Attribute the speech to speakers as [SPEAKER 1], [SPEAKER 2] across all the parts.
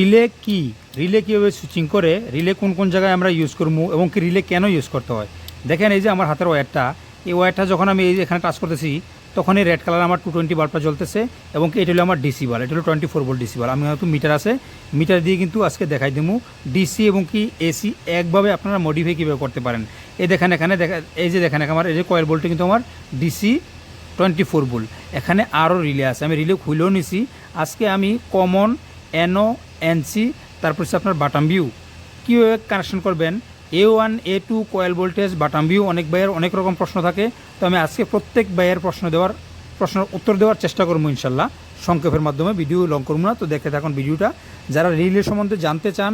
[SPEAKER 1] relay কি relay কীভাবে switching করে রিলে কোন কোন জায়গায় আমরা ইউজ করবো এবং কি রিলে কেন ইউজ করতে হয় দেখেন এই যে আমার হাতের ওয়্যারটা এই ওয়্যারটা যখন আমি এই এখানে টাচ করতেছি তখন এই রেড কালার আমার টু টোয়েন্টি বাল্বটা জ্বলতেছে এবং কি এটা হলো আমার ডিসি বাল এটা হলো টোয়েন্টি ফোর বল ডিসি বাল আমি হয়তো মিটার আছে মিটার দিয়ে কিন্তু আজকে দেখাই দেবো ডিসি এবং কি এসি একভাবে আপনারা মডিফাই কীভাবে করতে পারেন এই দেখেন এখানে দেখা এই যে দেখেন আমার এই যে কয়েল বোল্টটা কিন্তু আমার ডিসি টোয়েন্টি ফোর ভোল্ট এখানে আরও রিলে আছে আমি রিলে খুলেও নিছি আজকে আমি কমন এনও এনসি তারপর হচ্ছে আপনার বাটাম ভিউ কীভাবে কানেকশন করবেন A one A two coil voltage bottom view অনেক বাইয়ের অনেক রকম প্রশ্ন থাকে তো আমি আজকে প্রত্যেক বাইয়ের প্রশ্ন দেওয়ার প্রশ্নের উত্তর দেওয়ার চেষ্টা করবো ইনশাল্লাহ সংক্ষেপের মাধ্যমে ভিডিও লং করবো না তো দেখে থাকুন ভিডিওটা যারা রিলে সম্বন্ধে জানতে চান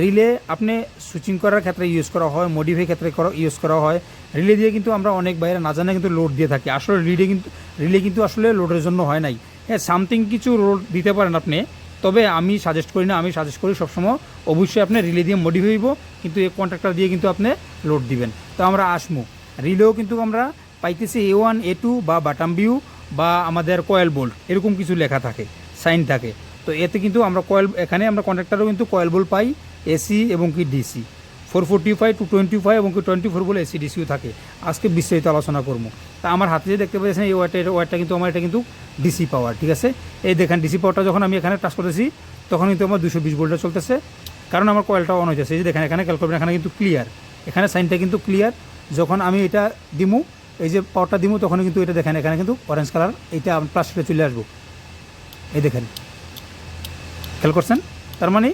[SPEAKER 1] রিলে আপনি সুইচিং করার ক্ষেত্রে ইউজ করা হয় মডিফাই ক্ষেত্রে ইউজ করা হয় রিলে দিয়ে কিন্তু আমরা অনেক বাইরে না জানে কিন্তু লোড দিয়ে থাকি আসলে রিলে কিন্তু রিলে কিন্তু আসলে লোডের জন্য হয় নাই হ্যাঁ সামথিং কিছু লোড দিতে পারেন আপনি তবে আমি সাজেস্ট করি না আমি সাজেস্ট করি সবসময় অবশ্যই আপনি রিলে দিয়ে মডি হইব কিন্তু এই কন্ট্রাক্টর দিয়ে কিন্তু আপনি লোড দিবেন তো আমরা আসমু রিলেও কিন্তু আমরা পাইতেছি এ ওয়ান এ টু বা বাটাম বিউ বা আমাদের কয়েল বোল্ট এরকম কিছু লেখা থাকে সাইন থাকে তো এতে কিন্তু আমরা কয়েল এখানে আমরা কন্ট্রাক্টারও কিন্তু কয়েল বোল্ট পাই এসি এবং কি DC four forty five two twenty five এবং টোয়েন্টি ফোর বলে এসিডিসিও থাকে আজকে বিস্তারিত আলোচনা করবো তা আমার হাতে যে দেখতে পাচ্ছেন এই ওয়ারটা ওয়ারটা কিন্তু আমার এটা কিন্তু ডিসি পাওয়ার ঠিক আছে এই দেখেন ডিসি পাওয়ারটা যখন আমি এখানে টাচ করতেছি তখন কিন্তু আমার দুশো বিশ ভোল্টটা চলতেছে কারণ আমার কয়েলটা অন হয়েছে এই যে দেখেন এখানে ক্যালকুলেটর এখানে কিন্তু ক্লিয়ার এখানে সাইনটা কিন্তু ক্লিয়ার যখন আমি এটা দিমু এই যে পাওয়ারটা দিমু তখন কিন্তু এটা দেখেন এখানে কিন্তু অরেঞ্জ কালার আমি প্লাস্টিকে চলে আসবো এই দেখেন খেয়াল করছেন তার মানে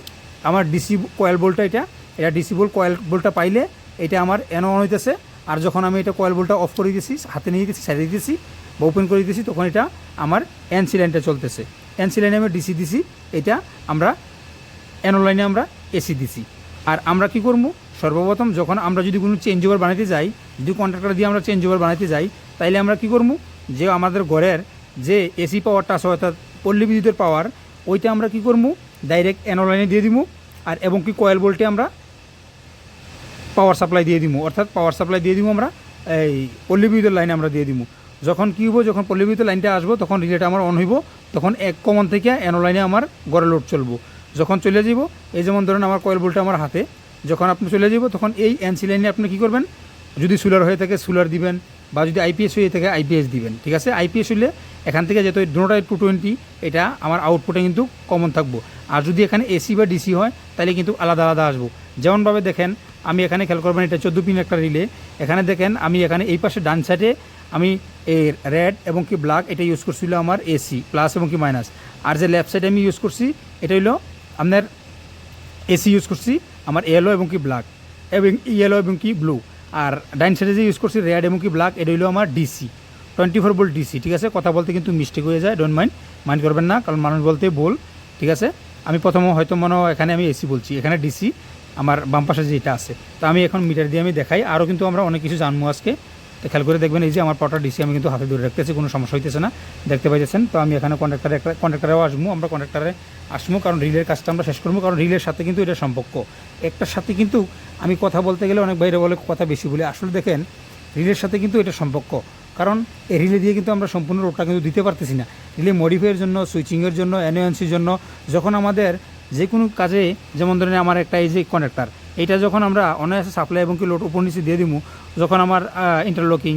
[SPEAKER 1] আমার ডিসি কয়েল বোল্টটা এটা এটা ডিসি বোল কয়েল বোলটা পাইলে এটা আমার এন অন হইতেছে আর যখন আমি এটা কয়েল বোলটা অফ করে দিয়েছি হাতে নিয়ে দিয়েছি সাইডে দিয়েছি বা ওপেন করে দিয়েছি তখন এটা আমার এনসি লাইনটা চলতেছে এনসি লাইনে আমি ডিসি দিছি এটা আমরা এনও লাইনে আমরা এসি দিছি আর আমরা কি করবো সর্বপ্রথম যখন আমরা যদি কোনো চেঞ্জ ওভার বানাতে যাই যদি কন্ট্রাক্টর দিয়ে আমরা চেঞ্জ ওভার বানাতে যাই তাইলে আমরা কি করবো যে আমাদের ঘরের যে এসি পাওয়ারটা আছে অর্থাৎ পল্লী বিদ্যুতের পাওয়ার ওইটা আমরা কি করবো ডাইরেক্ট এনও লাইনে দিয়ে দিব আর এবং কি কয়েল বোল্টে আমরা পাওয়ার সাপ্লাই দিয়ে দিব অর্থাৎ পাওয়ার সাপ্লাই দিয়ে দিব আমরা এই পল্লী বিদ্যুতের লাইন আমরা দিয়ে দিব যখন কী হবো যখন পল্লী বিদ্যুতের লাইনটা আসবো তখন রিলেটা আমার অন হইব তখন এক কমন থেকে এনো লাইনে আমার গড়ে লোড চলবো যখন চলে যাব এই যেমন ধরেন আমার কয়েল বোল্টটা আমার হাতে যখন আপনি চলে যাব তখন এই এনসি লাইনে আপনি কী করবেন যদি সোলার হয়ে থাকে সোলার দিবেন বা যদি আইপিএস হয়ে থাকে আইপিএস দিবেন ঠিক আছে আইপিএস হলে এখান থেকে যেহেতু দুটাই টু টোয়েন্টি এটা আমার আউটপুটে কিন্তু কমন থাকবো আর যদি এখানে এসি বা ডিসি হয় তাহলে কিন্তু আলাদা আলাদা আসবো যেমনভাবে দেখেন আমি এখানে খেয়াল করবেন এটা চোদ্দ পিন একটা রিলে এখানে দেখেন আমি এখানে এই পাশে ডান সাইডে আমি এই রেড এবং কি ব্ল্যাক এটা ইউজ করছিল আমার এসি প্লাস এবং কি মাইনাস আর যে লেফট সাইডে আমি ইউজ করছি এটা হলো আপনার এসি ইউজ করছি আমার ইয়েলো এবং কি ব্ল্যাক এবং ইয়েলো এবং কি ব্লু আর ডাইন সাইডে যে ইউজ করছি রেড এবং কি ব্ল্যাক এটা হলো আমার DC twenty four volt DC ঠিক আছে কথা বলতে কিন্তু মিস্টেক হয়ে যায় ডোন্ট মাইন্ড মাইন্ড করবেন না কারণ মানুষ বলতে বল ঠিক আছে আমি প্রথম হয়তো মনে এখানে আমি এসি বলছি এখানে ডিসি আমার বাম পাশে যেটা আছে তো আমি এখন মিটার দিয়ে আমি দেখাই আরও কিন্তু আমরা অনেক কিছু জানবো আজকে তো খেয়াল করে দেখবেন এই যে আমার পটার ডিসি আমি কিন্তু হাতে ধরে রাখতেছি কোনো সমস্যা হইতেছে না দেখতে পাইতেছেন তো আমি এখানে কন্ট্রাক্টারে একটা কন্ট্রাক্টারেও আসবো আমরা কন্ট্রাক্টারে আসবো কারণ রিলের কাজটা আমরা শেষ করবো কারণ রিলের সাথে কিন্তু এটা সম্পর্ক একটার সাথে কিন্তু আমি কথা বলতে গেলে অনেক বাইরে বলে কথা বেশি বলে আসলে দেখেন রিলের সাথে কিন্তু এটা সম্পর্ক কারণ এই রিলে দিয়ে কিন্তু আমরা সম্পূর্ণ রোডটা কিন্তু দিতে পারতেছি না রিলে মডিফাইয়ের জন্য সুইচিংয়ের জন্য অ্যানোয়েন্সির জন্য যখন আমাদের যে কোনো কাজে যেমন ধরেন আমার একটা এই যে কনেক্টার এটা যখন আমরা অনায়াসে সাপ্লাই এবং কি লোড উপর নিচে দিয়ে দিব যখন আমার interlocking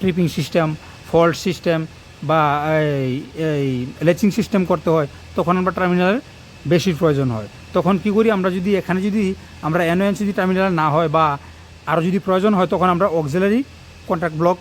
[SPEAKER 1] tripping system fault system বা এই লেচিং সিস্টেম করতে হয় তখন আমরা টার্মিনালের বেশি প্রয়োজন হয় তখন কি করি আমরা যদি এখানে যদি আমরা এনওএন যদি টার্মিনাল না হয় বা আরও যদি প্রয়োজন হয় তখন আমরা অক্সিলারি কন্ট্রাক্ট ব্লক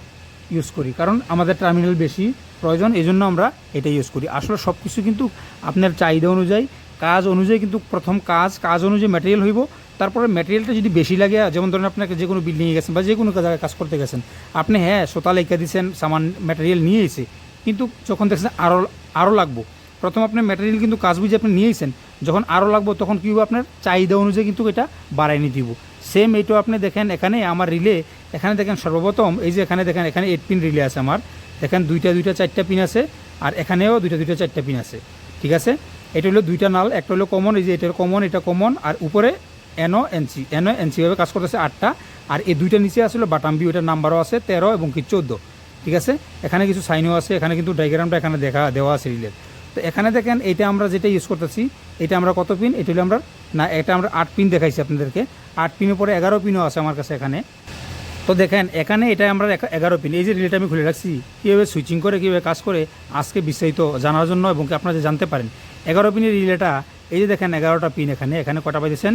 [SPEAKER 1] ইউজ করি কারণ আমাদের টার্মিনাল বেশি প্রয়োজন এই জন্য আমরা এটা ইউজ করি আসলে সব কিছু কিন্তু আপনার চাহিদা অনুযায়ী কাজ অনুযায়ী কিন্তু প্রথম কাজ কাজ অনুযায়ী ম্যাটেরিয়াল হইব তারপরে ম্যাটেরিয়ালটা যদি বেশি লাগে যেমন ধরেন আপনাকে যে কোনো বিল্ডিংয়ে গেছেন বা যে কোনো জায়গায় কাজ করতে গেছেন আপনি হ্যাঁ সোতা লেখা দিয়েছেন সামান ম্যাটেরিয়াল নিয়ে এসে কিন্তু যখন দেখছেন আরও আরও লাগবো প্রথম আপনার ম্যাটেরিয়াল কিন্তু কাজ বুঝে আপনি নিয়েছেন যখন আরও লাগবো তখন কী হবে আপনার চাহিদা অনুযায়ী কিন্তু এটা বাড়াই নিয়ে দিব সেম এইটা আপনি দেখেন এখানে আমার রিলে এখানে দেখেন সর্বপ্রথম এই যে এখানে দেখেন এখানে এইট পিন রিলে আছে আমার দেখেন দুইটা দুইটা চারটা পিন আছে আর এখানেও দুইটা দুইটা চারটা পিন আছে ঠিক আছে এটা হলো দুইটা নাল একটা হলো কমন এই যে এটা কমন এটা কমন আর উপরে এনও এনসি এনও এনসিভাবে কাজ করতেছে আটটা আর এই দুইটা নিচে আসলে বাটাম্বি ওইটার নাম্বারও আছে তেরো এবং কি চোদ্দো ঠিক আছে এখানে কিছু সাইনও আছে এখানে কিন্তু ডায়গ্রামটা এখানে দেখা দেওয়া আছে রিলের তো এখানে দেখেন এটা আমরা যেটা ইউজ করতেছি এটা আমরা কত পিন এটা হলো আমরা না এটা আমরা আট পিন দেখাইছি আপনাদেরকে আট পিনের পরে এগারো পিনও আছে আমার কাছে এখানে তো দেখেন এখানে এটা আমরা এগারো পিন এই যে রিলেটা আমি খুলে রাখছি কীভাবে সুইচিং করে কীভাবে কাজ করে আজকে বিস্তারিত জানার জন্য এবং আপনারা যে জানতে পারেন এগারো পিনের রিলেটা এই যে দেখেন এগারোটা পিন এখানে এখানে কটা পাইতেছেন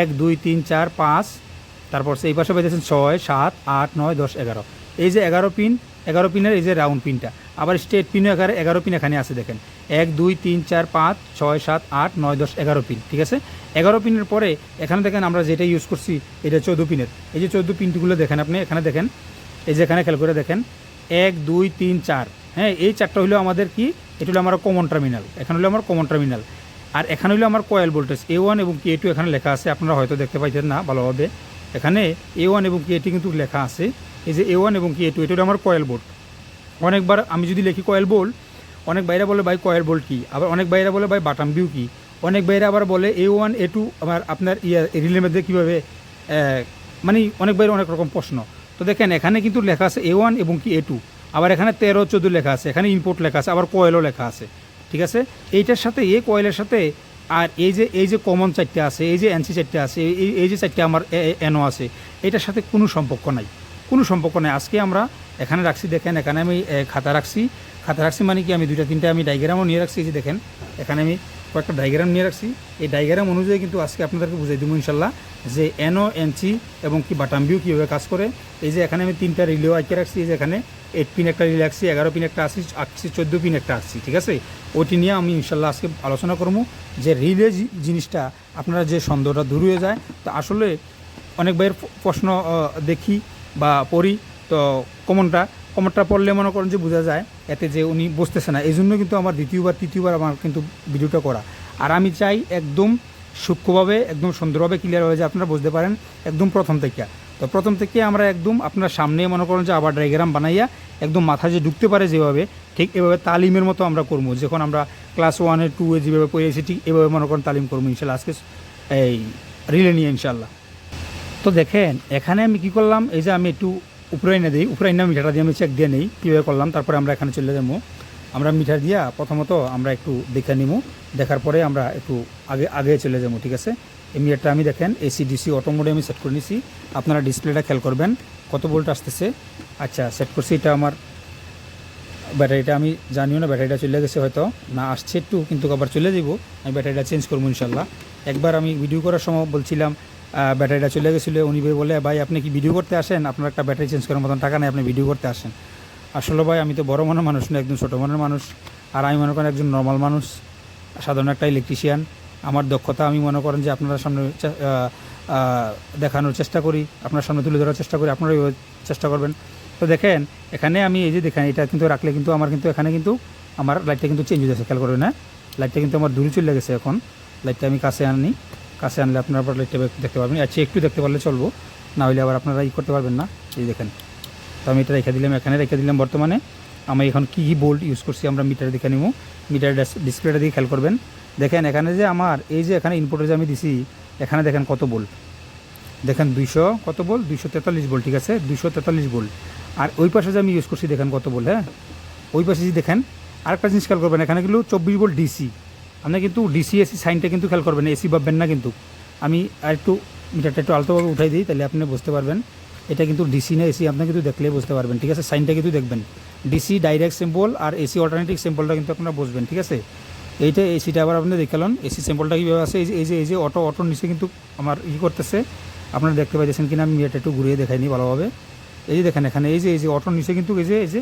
[SPEAKER 1] এক দুই তিন চার পাঁচ তারপর সেই পাশে পাইতেছেন ছয় সাত আট নয় দশ এগারো এই যে এগারো পিন এগারো পিনের এই যে রাউন্ড পিনটা আবার স্টেট পিনও এখানে এগারো পিন এখানে আছে দেখেন এক দুই তিন চার পাঁচ ছয় সাত আট নয় দশ এগারো পিন ঠিক আছে এগারো পিনের পরে এখানে দেখেন আমরা যেটা ইউজ করছি এটা চোদ্দো পিনের এই যে চৌদ্দ পিনগুলো দেখেন আপনি এখানে দেখেন এই যে এখানে খেয়াল করে দেখেন এক দুই তিন চার হ্যাঁ এই চারটা হলো আমাদের কি এটা হলো আমার কমন টার্মিনাল এখানে হলো আমার কমন টার্মিনাল আর এখানে হলো আমার কয়েল ভোল্টেজ এ ওয়ান এবং কে টু এখানে লেখা আছে আপনারা হয়তো দেখতে পাইতেন না ভালোভাবে এখানে এ ওয়ান এবং কে টু কিন্তু লেখা আছে এই যে এ ওয়ান এবং কি এ টু এটা আমার কয়েল বোর্ড অনেকবার আমি যদি লিখি কয়েল বোল্ট অনেক বাইরে বলে ভাই কয়েল বোল্ট কী আবার অনেক বাইরে বলে ভাই বাটাম ভিউ কী অনেক বাইরে আবার বলে এ ওয়ান এ টু আমার আপনার ইয়ার রিলের মধ্যে কীভাবে মানে অনেক বাইরে অনেক রকম প্রশ্ন তো দেখেন এখানে কিন্তু লেখা আছে এ ওয়ান এবং কি এ টু আবার এখানে তেরো চোদ্দ লেখা আছে এখানে ইনপুট লেখা আছে আবার কয়েলও লেখা আছে ঠিক আছে এইটার সাথে এ কয়েলের সাথে আর এই যে এই যে কমন চারটে আছে এই যে এনসি চারটে আছে এই এই যে চারটে আমার এনও আছে এটার সাথে কোনো সম্পর্ক নাই কোনো সম্পর্ক নেই আজকে আমরা এখানে রাখছি দেখেন এখানে আমি খাতা রাখছি খাতা রাখছি মানে কি আমি দুইটা তিনটা আমি ডায়গ্রামও নিয়ে রাখছি যে দেখেন এখানে আমি কয়েকটা ডায়গ্রাম নিয়ে রাখছি এই ডায়গ্রাম অনুযায়ী কিন্তু আজকে আপনাদেরকে বুঝাই দেবো ইনশাল্লাহ যে এনও এনসি এবং কি বিউ কীভাবে কাজ করে এই যে এখানে আমি তিনটা রিলেও আঁকে রাখছি এই যে এখানে এইট পিন একটা রিলে রাখছি এগারো পিন একটা আসছি আসছি চোদ্দো পিন একটা আসছি ঠিক আছে ওইটি নিয়ে আমি ইনশাল্লাহ আজকে আলোচনা করবো যে রিলে জিনিসটা আপনারা যে সন্দেহটা দূর হয়ে যায় তো আসলে অনেক ভাইয়ের প্রশ্ন দেখি বা পড়ি তো কমনটা কমনটা পড়লে মনে করেন যে বোঝা যায় এতে যে উনি বসতেছে না এই জন্য কিন্তু আমার দ্বিতীয়বার তৃতীয়বার আমার কিন্তু ভিডিওটা করা আর আমি চাই একদম সূক্ষ্মভাবে একদম সুন্দরভাবে ক্লিয়ার হয়ে যে আপনারা বুঝতে পারেন একদম প্রথম থেকে তো প্রথম থেকে আমরা একদম আপনার সামনে মনে করেন যে আবার ডায়গ্রাম বানাইয়া একদম মাথা যে ঢুকতে পারে যেভাবে ঠিক এভাবে তালিমের মতো আমরা করবো যখন আমরা ক্লাস ওয়ানে টুয়ে যেভাবে পড়ে এসেছি এভাবে মনে করেন তালিম করবো ইনশাল্লাহ আজকে এই রিলে নিয়ে ইনশাল্লাহ তো দেখেন এখানে আমি কি করলাম এই যে আমি একটু উপরে এনে দিই উপরে এনে মিঠাটা দিয়ে আমি চেক দিয়ে নিই কীভাবে করলাম তারপরে আমরা এখানে চলে যাবো আমরা মিঠা দিয়া প্রথমত আমরা একটু দেখে নিমু দেখার পরে আমরা একটু আগে আগে চলে যাবো ঠিক আছে এই মিটারটা আমি দেখেন এসি ডিসি অটো মোডে আমি সেট করে নিছি আপনারা ডিসপ্লেটা খেয়াল করবেন কত বোল্ট আসতেছে আচ্ছা সেট করছি এটা আমার ব্যাটারিটা আমি জানিও না ব্যাটারিটা চলে গেছে হয়তো না আসছে একটু কিন্তু আবার চলে যাব আমি ব্যাটারিটা চেঞ্জ করবো ইনশাল্লাহ একবার আমি ভিডিও করার সময় বলছিলাম ব্যাটারিটা চলে গেছিলো উনি ভাই বলে ভাই আপনি কি ভিডিও করতে আসেন আপনার একটা ব্যাটারি চেঞ্জ করার মতন টাকা নেই আপনি ভিডিও করতে আসেন আসলে ভাই আমি তো বড় মনের মানুষ না একজন ছোটো মনের মানুষ আর আমি মনে করেন একজন নর্মাল মানুষ সাধারণ একটা ইলেকট্রিশিয়ান আমার দক্ষতা আমি মনে করেন যে আপনারা সামনে দেখানোর চেষ্টা করি আপনার সামনে তুলে ধরার চেষ্টা করি আপনারা চেষ্টা করবেন তো দেখেন এখানে আমি এই যে দেখেন এটা কিন্তু রাখলে কিন্তু আমার কিন্তু এখানে কিন্তু আমার লাইটটা কিন্তু চেঞ্জ হয়ে যাচ্ছে খেয়াল করবেন হ্যাঁ লাইটটা কিন্তু আমার দূরে চলে গেছে এখন লাইটটা আমি কাছে আনি কাছে আনলে আপনারা লাইটটা দেখতে পারবেন আচ্ছা একটু দেখতে পারলে চলবো না হলে আবার আপনারা ই করতে পারবেন না এই দেখেন তো আমি এটা রেখে দিলাম এখানে রেখে দিলাম বর্তমানে আমি এখন কী কী বোল্ট ইউজ করছি আমরা মিটার দেখে নিব মিটার ডিসপ্লেটা দিয়ে খেয়াল করবেন দেখেন এখানে যে আমার এই যে এখানে ইনপুটে যে আমি দিছি এখানে দেখেন কত বোল্ড দেখেন দুইশো কত বল দুইশো তেতাল্লিশ বল ঠিক আছে দুইশো তেতাল্লিশ বল আর ওই পাশে যে আমি ইউজ করছি দেখেন কত বল হ্যাঁ ওই পাশে যদি দেখেন আরেকটা জিনিস খেয়াল করবেন এখানে কিন্তু চব্বিশ বল ডিসি আপনি কিন্তু ডিসি এসি সাইনটা কিন্তু খেয়াল করবেন এসি ভাববেন না কিন্তু আমি আর একটু মিটারটা একটু আলতোভাবে উঠাই দিই তাহলে আপনি বুঝতে পারবেন এটা কিন্তু ডিসি না এসি আপনি কিন্তু দেখলেই বুঝতে পারবেন ঠিক আছে সাইনটা কিন্তু দেখবেন ডিসি ডাইরেক্ট সিম্পল আর এসি অল্টারনেটিভ সিম্পলটা কিন্তু আপনারা বুঝবেন ঠিক আছে এইটা এসিটা আবার আপনি দেখালন এসি সিম্পলটা কীভাবে আছে এই যে এই যে অটো অটোর নিচে কিন্তু আমার ই করতেছে আপনারা দেখতে পাইতেছেন কিনা আমি এটা একটু ঘুরিয়ে দেখাইনি ভালোভাবে এই যে দেখেন এখানে এই যে এই যে অটোর নিচে কিন্তু এই যে এই যে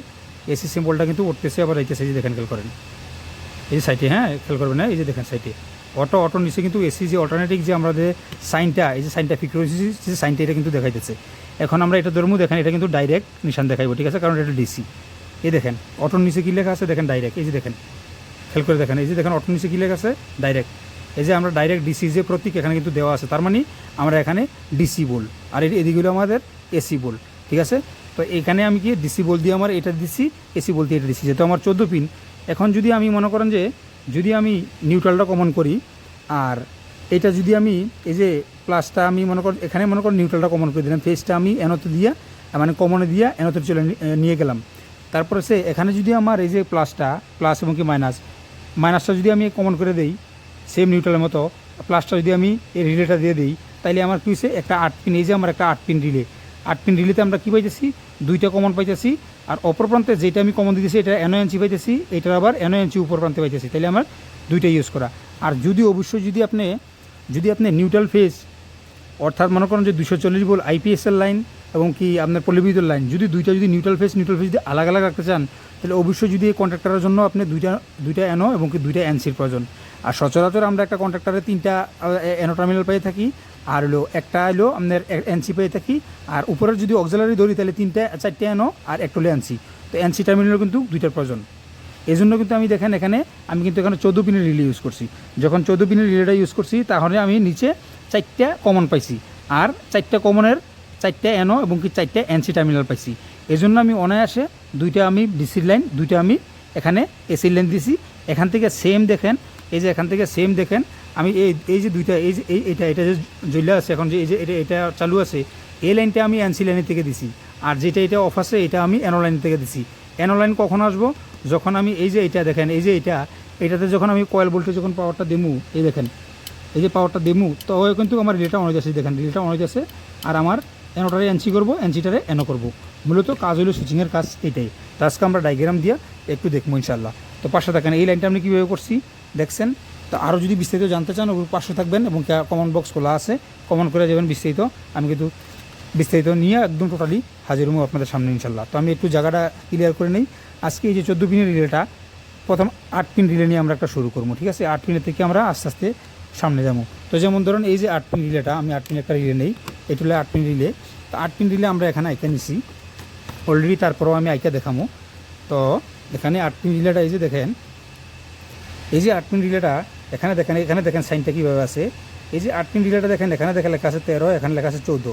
[SPEAKER 1] এসি সিম্পলটা কিন্তু উঠতেছে আবার এইটা সেই দেখেন খেয়াল করেন এই যে সাইটে হ্যাঁ খেয়াল করবেন না এই যে দেখেন সাইটে অটো অটো নিচে কিন্তু এসি যে অল্টারনেটিভ যে আমাদের সাইনটা এই যে সাইনটা ফ্রিকোয়েন্সি যে সাইনটা এটা কিন্তু দেখাইতেছে এখন আমরা এটা ধরবো দেখেন এটা কিন্তু ডাইরেক্ট নিশান দেখাইবো ঠিক আছে কারণ এটা ডিসি এই দেখেন অটোর নিচে কী লেখা আছে দেখেন ডাইরেক্ট এই যে দেখেন খেয়াল করে দেখেন এই যে দেখেন অটোর নিচে কী লেখা আছে ডাইরেক্ট এই যে আমরা ডাইরেক্ট ডিসি যে প্রতীক এখানে কিন্তু দেওয়া আছে তার মানে আমরা এখানে ডিসি বোল আর এদিকগুলো আমাদের এসি বোল ঠিক আছে তো এখানে আমি কি ডিসি বোল দিয়ে আমার এটা দিচ্ছি এসি বলতে এটা দিচ্ছি যেহেতু আমার চোদ্দো পিন এখন যদি আমি মনে করেন যে যদি আমি নিউট্রালটা কমন করি আর এটা যদি আমি এই যে প্লাসটা আমি মনে করেন এখানে মনে কর নিউট্রালটা কমন করে দিলাম ফেসটা আমি এনতে দিয়ে মানে কমনে দিয়ে এনতে চলে নিয়ে গেলাম তারপরে সে এখানে যদি আমার এই যে প্লাসটা প্লাস এবং কি মাইনাস মাইনাসটা যদি আমি কমন করে দেই সেম নিউট্রালের মতো প্লাসটা যদি আমি এই রিলেটা দিয়ে দিই তাইলে আমার কী হয়েছে একটা আট পিন এই যে আমার একটা আট পিন রিলে আট পিন রিলেতে আমরা কী পাইতেছি দুইটা কমন পাইতেছি আর অপর প্রান্তে যেটা আমি কমন দিতেছি এটা এনো এনচি পাইতেছি এটার আবার এনো এনচি উপর প্রান্তে পাইতেছি তাহলে আমার দুইটা ইউজ করা আর যদি অবশ্যই যদি আপনি যদি আপনি নিউট্রাল ফেস অর্থাৎ মনে করেন যে দুশো চল্লিশ বল আইপিএসের লাইন এবং কি আপনার পলিবিদ্যুৎ লাইন যদি দুইটা যদি নিউট্রাল ফেস নিউট্রাল ফেস যদি আলাদা আলাদা রাখতে চান তাহলে অবশ্যই যদি এই কন্ট্রাক্টারের জন্য আপনি দুইটা দুইটা এনও এবং কি দুইটা এনসির প্রয়োজন আর সচরাচর আমরা একটা কন্ট্রাক্টারে তিনটা এনো টার্মিনাল পেয়ে থাকি আর হলো একটা হলো আপনার এনসি পেয়ে থাকি আর উপরের যদি অক্সিলারি ধরি তাহলে তিনটা চারটে এনও আর একটা হলো এনসি তো এনসি টার্মিনাল কিন্তু দুইটার প্রয়োজন এই জন্য কিন্তু আমি দেখেন এখানে আমি কিন্তু এখানে চোদ্দো পিনের রিলে ইউজ করছি যখন চোদ্দো পিনের রিলেটা ইউজ করছি তাহলে আমি নিচে চারটা কমন পাইছি আর চারটা কমনের চারটা এনও এবং কি চারটা এনসি টার্মিনাল পাইছি এই জন্য আমি অনায়াসে দুইটা আমি ডিসির লাইন দুইটা আমি এখানে এসির লাইন দিছি এখান থেকে সেম দেখেন এই যে এখান থেকে সেম দেখেন আমি এই এই যে দুইটা এই যে এই এটা এটা যে জ্বলে আছে এখন যে এই যে এটা এটা চালু আছে এই লাইনটা আমি এনসি লাইনের থেকে দিছি আর যেটা এটা অফ আছে এটা আমি অ্যানো লাইন থেকে দিছি এনো লাইন কখন আসবো যখন আমি এই যে এটা দেখেন এই যে এটা এটাতে যখন আমি কয়েল বোল্টে যখন পাওয়ারটা দেমু এই দেখেন এই যে পাওয়ারটা দেমু তো কিন্তু আমার রিলেটা অনেক আছে দেখেন রিলেটা অনেক আছে আর আমার এনোটারে এনসি করবো এনসিটারে এনো করবো মূলত কাজ হলো সুইচিংয়ের কাজ এটাই তো আজকে আমরা ডায়গ্রাম দিয়ে একটু দেখবো ইনশাল্লাহ তো পাশে দেখেন এই লাইনটা আমি কীভাবে করছি দেখছেন তো আরও যদি বিস্তারিত জানতে চান ওগুলো পাশে থাকবেন এবং কমেন্ট বক্স খোলা আছে কমেন্ট করে যাবেন বিস্তারিত আমি কিন্তু বিস্তারিত নিয়ে একদম টোটালি হাজির হবো আপনাদের সামনে ইনশাল্লাহ তো আমি একটু জায়গাটা ক্লিয়ার করে নিই আজকে এই যে চোদ্দো পিনের রিলেটা প্রথম আট পিন রিলে নিয়ে আমরা একটা শুরু করবো ঠিক আছে আট পিনের থেকে আমরা আস্তে আস্তে সামনে যাবো তো যেমন ধরুন এই যে আট পিন রিলেটা আমি আট পিন একটা রিলে নেই এটা হলো আট পিন রিলে তো আট পিন রিলে আমরা এখানে আইকা নিছি অলরেডি তারপরেও আমি আইকা দেখামো তো এখানে আট পিন রিলেটা এই যে দেখেন এই যে আট রিলেটা এখানে দেখেন এখানে দেখেন সাইনটা কীভাবে আছে এই যে আট রিলেটা দেখেন এখানে দেখেন লেখা আছে তেরো এখানে লেখা আছে চৌদ্দ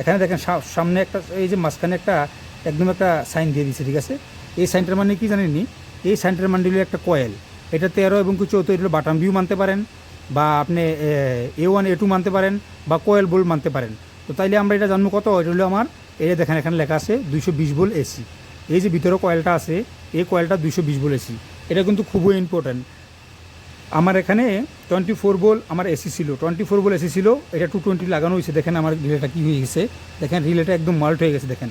[SPEAKER 1] এখানে দেখেন সামনে একটা এই যে মাঝখানে একটা একদম একটা সাইন দিয়ে দিচ্ছে ঠিক আছে এই সাইনটার মানে কি জানেননি এই সাইনটার মানে হলো একটা কয়েল এটা তেরো এবং কি চৌদ্দ এটা বাটাম ভিউ মানতে পারেন বা আপনি এ ওয়ান এ টু মানতে পারেন বা কয়েল বোল মানতে পারেন তো তাইলে আমরা এটা জানবো কত এটা হলো আমার এটা দেখেন এখানে লেখা আছে দুইশো বিশ বোল এসি এই যে ভিতরে কয়েলটা আছে এই কয়েলটা দুইশো বিশ বোল এসি এটা কিন্তু খুবই ইম্পর্ট্যান্ট আমার এখানে টোয়েন্টি ফোর বল আমার এসি ছিল টোয়েন্টি ফোর বল এসি ছিল এটা টু টোয়েন্টি লাগানো হয়েছে দেখেন আমার রিলেটা কী হয়ে গেছে দেখেন রিলেটা একদম মাল্ট হয়ে গেছে দেখেন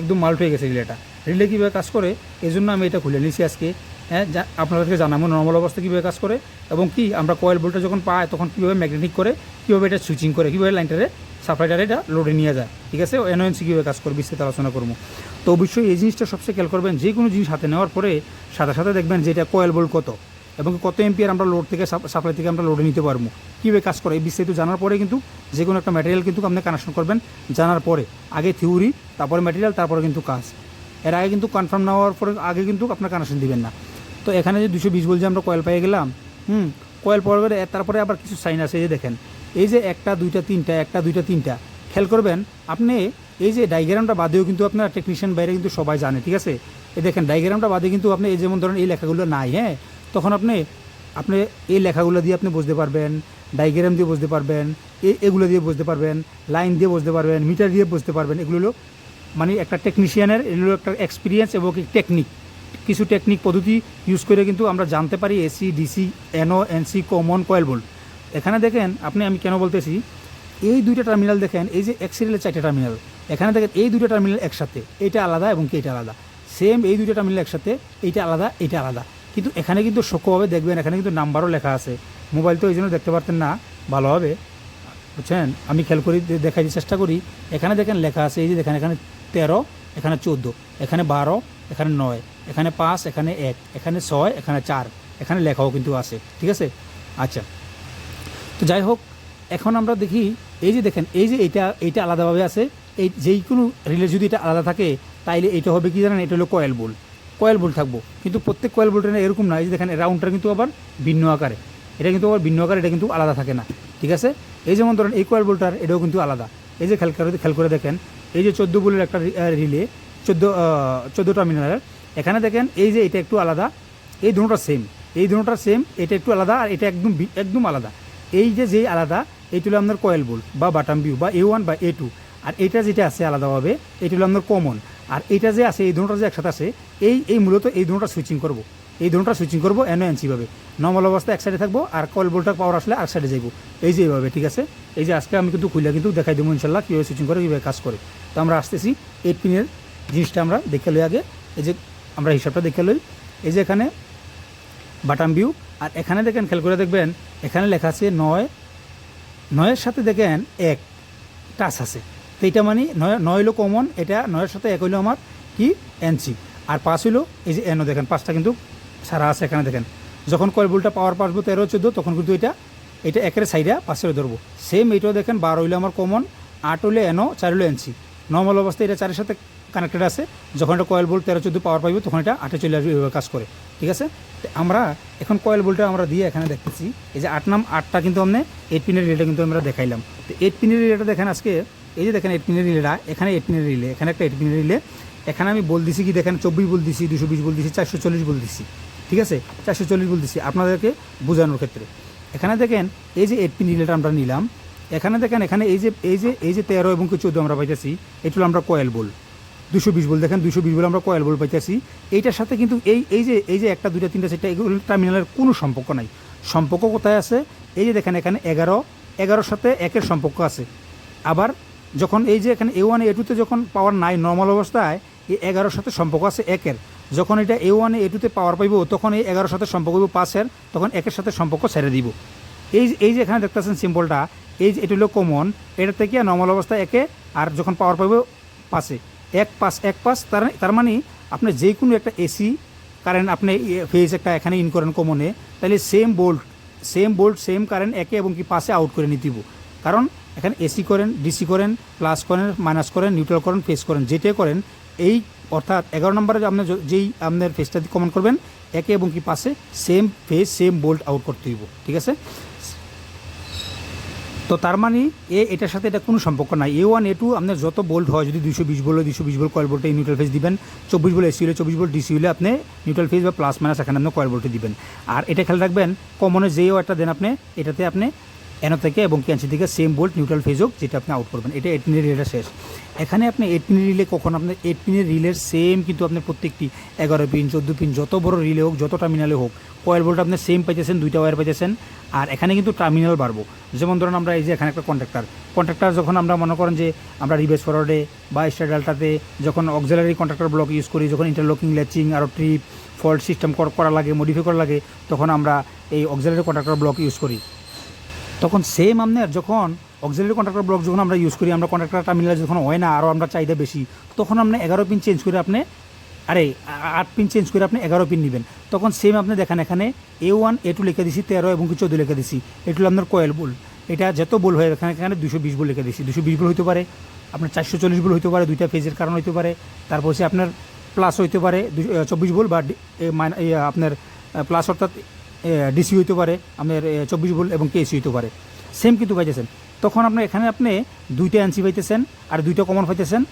[SPEAKER 1] একদম মাল্ট হয়ে গেছে রিলেটা রিলে কীভাবে কাজ করে এই জন্য আমি এটা খুলে নিয়েছি আজকে হ্যাঁ আপনাদেরকে জানাবো নর্মাল অবস্থা কীভাবে কাজ করে এবং কি আমরা কয়েল বোল্টটা যখন পাই তখন কীভাবে ম্যাগনেটিক করে কীভাবে এটা সুইচিং করে কীভাবে লাইনটারে সাপ্লাইটারে এটা লোডে নিয়ে যায় ঠিক আছে এনওএনসি কীভাবে কাজ করবে বিস্তারিত আলোচনা করবো তো অবশ্যই এই জিনিসটা সবচেয়ে খেয়াল করবেন যে কোনো জিনিস হাতে নেওয়ার পরে সাথে সাথে দেখবেন যে এটা কয়েল বোল্ট কত এবং কত এমপিয়ার আমরা লোড থেকে সাপ্লাই থেকে আমরা লোডে নিতে পারবো কীভাবে কাজ করে এই বিস্তারিত জানার পরে কিন্তু যে কোনো একটা ম্যাটেরিয়াল কিন্তু আপনি কানেকশন করবেন জানার পরে আগে থিওরি তারপরে ম্যাটেরিয়াল তারপরে কিন্তু কাজ এর আগে কিন্তু কনফার্ম না হওয়ার পরে আগে কিন্তু আপনার কানেকশন দিবেন না তো এখানে যে দুশো বিশ বলছে আমরা কয়েল পেয়ে গেলাম হুম কয়েল পাওয়ার পরে তারপরে আবার কিছু সাইন আছে এই যে দেখেন এই যে একটা দুইটা তিনটা একটা দুইটা তিনটা খেয়াল করবেন আপনি এই যে ডায়গ্রামটা বাদেও কিন্তু আপনার টেকনিশিয়ান বাইরে কিন্তু সবাই জানে ঠিক আছে এই দেখেন ডায়গ্রামটা বাদে কিন্তু আপনি এই যেমন ধরেন এই লেখাগুলো নাই হ্যাঁ তখন আপনি আপনি এই লেখাগুলো দিয়ে আপনি বুঝতে পারবেন ডায়গ্রাম দিয়ে বুঝতে পারবেন এগুলো দিয়ে বুঝতে পারবেন লাইন দিয়ে বুঝতে পারবেন মিটার দিয়ে বুঝতে পারবেন এগুলো হলো মানে একটা টেকনিশিয়ানের এগুলো একটা এক্সপিরিয়েন্স এবং টেকনিক কিছু টেকনিক পদ্ধতি ইউজ করে কিন্তু আমরা জানতে পারি AC DC NO NC common coil volt এখানে দেখেন আপনি আমি কেন বলতেছি এই দুইটা টার্মিনাল দেখেন এই যে এক্সিরিয়ালের চারটে টার্মিনাল এখানে দেখেন এই দুইটা টার্মিনাল একসাথে এটা আলাদা এবং কি এটা আলাদা সেম এই দুইটা টার্মিনাল একসাথে এইটা আলাদা এইটা আলাদা কিন্তু এখানে কিন্তু সূক্ষ্মভাবে দেখবেন এখানে কিন্তু নাম্বারও লেখা আছে মোবাইল তো এই জন্য দেখতে পারতেন না ভালোভাবে বুঝছেন আমি খেয়াল করি দেখাই চেষ্টা করি এখানে দেখেন লেখা আছে এই যে দেখেন এখানে তেরো এখানে চোদ্দো এখানে বারো এখানে নয় এখানে পাঁচ এখানে এক এখানে ছয় এখানে চার এখানে লেখাও কিন্তু আছে ঠিক আছে আচ্ছা তো যাই হোক এখন আমরা দেখি এই যে দেখেন এই যে এটা এইটা আলাদাভাবে আছে এই যেই কোনো রিলে যদি এটা আলাদা থাকে তাইলে এটা হবে কি জানেন এটা হলো কয়েল বোল কয়েল বোল্ট থাকবো কিন্তু প্রত্যেক কয়েল বোল্টের এরকম না এই যে দেখেন রাউন্ডটা কিন্তু আবার ভিন্ন আকারে এটা কিন্তু আবার ভিন্ন আকারে এটা কিন্তু আলাদা থাকে না ঠিক আছে এই যেমন ধরেন এই কয়েল বোল্টার এটাও কিন্তু আলাদা এই যে খেল খেল করে দেখেন এই যে চোদ্দো বোলের একটা রিলে চোদ্দো চোদ্দো টার্মিনালের এখানে দেখেন এই যে এটা একটু আলাদা এই দুটোটা সেম এই দুটোটা সেম এটা একটু আলাদা আর এটা একদম একদম আলাদা এই যে যেই আলাদা এইটা হলো আপনার কয়েল বোল্ট বা বাটাম বিউ বা এ ওয়ান বা এ টু আর এটা যেটা আছে আলাদাভাবে এটি হলো আপনার কমন আর এটা যে আছে এই দুটোটা যে একসাথে আছে এই এই মূলত এই ধরনটা সুইচিং করব এই ধরনটা সুইচিং করবো এন এনসিভাবে নর্মাল অবস্থা এক সাইডে থাকবো আর কল বোল্টার পাওয়ার আসলে আর সাইডে যাইবো এই যে এইভাবে ঠিক আছে এই যে আজকে আমি কিন্তু খুললে কিন্তু দেখাই দেবো ইনশাল্লাহ কীভাবে সুইচিং করে কীভাবে কাজ করে তো আমরা আসতেছি এইট পিনের জিনিসটা আমরা দেখে লই আগে এই যে আমরা হিসাবটা দেখে লই এই যে এখানে বাটাম ভিউ আর এখানে দেখেন খেয়াল করে দেখবেন এখানে লেখা আছে নয় নয়ের সাথে দেখেন এক টাচ আছে তো এটা মানে নয় নয় হলো কমন এটা নয়ের সাথে এক হইলো আমার কি এনসি আর পাঁচ হইলো এই যে এনও দেখেন পাঁচটা কিন্তু সারা আছে এখানে দেখেন যখন কয়েলবুলটা পাওয়ার পাসবো তেরো চোদ্দো তখন কিন্তু এটা এটা একের সাইডে পাশের ধরবো সেম এটাও দেখেন বারো হইলে আমার কমন আট হইলে এনও চার হইলো এনসি নর্মাল অবস্থায় এটা চারের সাথে কানেক্টেড আছে যখন এটা কয়েল বোল্ট তেরো চোদ্দো পাওয়ার পাইবে তখন এটা আটে চলে আসবে কাজ করে ঠিক আছে আমরা এখন কয়েল বোল্টটা আমরা দিয়ে এখানে দেখতেছি এই যে আট নাম আটটা কিন্তু আমরা এইট পিনের রিলেটা কিন্তু আমরা দেখাইলাম তো এইট পিনের রিলেটা দেখেন আজকে এই যে দেখেন এটিনের রিলেটা এখানে এটিনের রিলে এখানে একটা এটিনের রিলে এখানে আমি বল দিছি কি দেখেন চব্বিশ বল দিছি দুশো বিশ বল দিছি চারশো চল্লিশ বল দিছি ঠিক আছে চারশো চল্লিশ বল দিছি আপনাদেরকে বোঝানোর ক্ষেত্রে এখানে দেখেন এই যে এইট রিলেটা আমরা নিলাম এখানে দেখেন এখানে এই যে এই যে এই যে তেরো এবং চোদ্দো আমরা পাইতেছি হলো আমরা কয়েল বল দুশো বিশ বল দেখেন দুশো বিশ বল আমরা কয়েল বল পাইতেছি এইটার সাথে কিন্তু এই এই যে এই যে একটা দুইটা তিনটা চারটা এগুলো টার্মিনালের কোনো সম্পর্ক নাই সম্পর্ক কোথায় আছে এই যে দেখেন এখানে এগারো এগারোর সাথে একের সম্পর্ক আছে আবার যখন এই যে এখানে এ ওয়ান এ টুতে যখন পাওয়ার নাই নর্মাল অবস্থায় এই এগারোর সাথে সম্পর্ক আছে একের যখন এটা এ ওয়ান এ টুতে পাওয়ার পাইব তখন এই এগারোর সাথে সম্পর্ক হইব পাঁচের তখন একের সাথে সম্পর্ক ছেড়ে দিব এই এই যে এখানে দেখতেছেন সিম্বলটা এই যে এটা হলো কমন এটা থেকে নর্মাল অবস্থা একে আর যখন পাওয়ার পাইব পাশে এক পাস এক পাস তার তার মানে আপনি যে কোনো একটা এসি কারেন্ট আপনি ফেজ একটা এখানে ইন করেন কমনে তাহলে same volt same volt same current একে এবং কি পাশে আউট করে দিব কারণ এখানে এসি করেন ডিসি করেন প্লাস করেন মাইনাস করেন নিউট্রাল করেন ফেস করেন যেটাই করেন এই অর্থাৎ এগারো নম্বরে আপনি যেই আপনার ফেসটা দিয়ে কমন করবেন একে এবং কি পাশে same phase same volt out করতে হইব ঠিক আছে তো তার মানে এ এটার সাথে এটা কোনো সম্পর্ক নাই এ ওয়ান এ টু আপনার যত বোল্ট হয় যদি দুশো বিশ বলে দুশো বিশ বল কয়েল এই নিউট্রাল ফেস দিবেন চব্বিশ বলে এসি হলে চব্বিশ বল ডিসি হলে আপনি নিউট্রাল ফেস বা প্লাস মাইনাস এখানে আপনি কয়েল বোল্টে দিবেন আর এটা খেয়াল রাখবেন কমনে যেও একটা দেন আপনি এটাতে আপনি অ্যানো থেকে এবং ক্যান্সি থেকে সেম বোল্ট নিউট্রাল ফেজ হোক যেটা আপনি আউট করবেন এটা এট পিনের রিলেটা শেষ এখানে আপনি এট পিনের রিলে কখন আপনার এট পিনের রিলের সেম কিন্তু আপনার প্রত্যেকটি এগারো পিন চোদ্দো পিন যত বড় রিলে হোক যত টার্মিনালে হোক কয়েল বোল্ট আপনি সেম পাইতেছেন দুইটা ওয়ার পাইতেছেন আর এখানে কিন্তু টার্মিনাল বাড়বো যেমন ধরুন আমরা এই যে এখানে একটা কন্ট্রাক্টার কন্ট্রাক্টার যখন আমরা মনে করেন যে আমরা রিভেস ফরওয়ার্ডে বা স্টার যখন অক্সিলারি কন্ট্রাক্টার ব্লক ইউজ করি যখন ইন্টারলকিং ল্যাচিং আরও ট্রিপ ফল্ট সিস্টেম করা লাগে মডিফাই করা লাগে তখন আমরা এই অক্সিলারি কন্ট্রাক্টর ব্লক ইউজ করি তখন সেম আপনার যখন অক্সিলারি কন্ট্রাক্টর ব্লক যখন আমরা ইউজ করি আমরা কন্ট্রাক্টর টার্মিনাল যখন হয় না আরও আমরা চাহিদা বেশি তখন আপনি এগারো পিন চেঞ্জ করে আপনি আরে আট পিন চেঞ্জ করে আপনি এগারো পিন নেবেন তখন সেম আপনি দেখেন এখানে এ ওয়ান এ টু লিখে দিছি তেরো এবং চোদ্দো লিখে দিছি এটুলো আপনার কয়েল বোল এটা যত বোল হয় এখানে এখানে দুশো বিশ বোল লিখে দিছি দুশো বিশ বোল হতে পারে আপনার চারশো চল্লিশ বোল হইতে পারে দুইটা ফেজের কারণ হতে পারে তারপর সে আপনার প্লাস হইতে পারে দুশো চব্বিশ বোল বা আপনার প্লাস অর্থাৎ ডিসি হইতে পারে আপনার চব্বিশ ভোল্ট এবং কেএসি হইতে পারে সেম কিন্তু পাইতেছেন তখন আপনার এখানে আপনি দুইটা এনসি পাইতেছেন আর দুইটা কমন পাইতেছেন